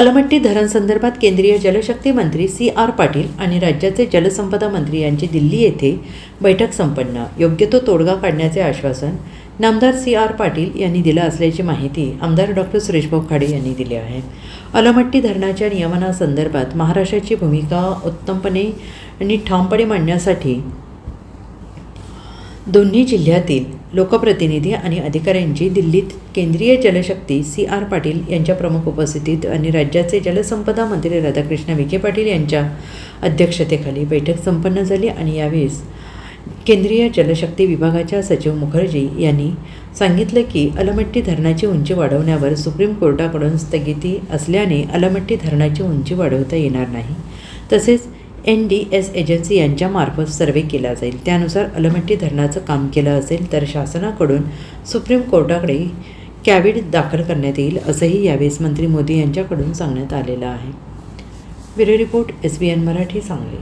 अलमट्टी धरणसंदर्भात केंद्रीय जलशक्ती मंत्री C R Patil आणि राज्याचे जलसंपदा मंत्री यांची दिल्ली येथे बैठक संपन्न. योग्य तो तोडगा काढण्याचे आश्वासन नामदार सी आर पाटील यांनी दिलं असल्याची माहिती आमदार डॉक्टर सुरेशभाऊ खाडे यांनी दिली आहे. अलमट्टी धरणाच्या नियमनासंदर्भात महाराष्ट्राची भूमिका उत्तमपणे आणि ठामपणे मांडण्यासाठी दोन्ही जिल्ह्यातील लोकप्रतिनिधी आणि अधिकाऱ्यांची दिल्लीत केंद्रीय जलशक्ती सी आर पाटील यांच्या प्रमुख उपस्थितीत आणि राज्याचे जलसंपदा मंत्री राधाकृष्ण विखे पाटील यांच्या अध्यक्षतेखाली बैठक संपन्न झाली आणि यावेळेस केंद्रीय जलशक्ती विभागाच्या सचिव मुखर्जी यांनी सांगितलं की अलमट्टी धरणाची उंची वाढवण्यावर सुप्रीम कोर्टाकडून स्थगिती असल्याने अलमट्टी धरणाची उंची वाढवता येणार नाही. तसेच एन डी एस एजन्सी यांच्यामार्फत सर्वे केला जाईल. त्यानुसार अलमट्टी धरणाचं काम केलं असेल तर शासनाकडून सुप्रीम कोर्टाकडे कॅविड दाखल करण्यात येईल असंही यावेळेस मंत्री मोदी यांच्याकडून सांगण्यात आलेलं आहे. Bureau report S B N Marathi Sangli.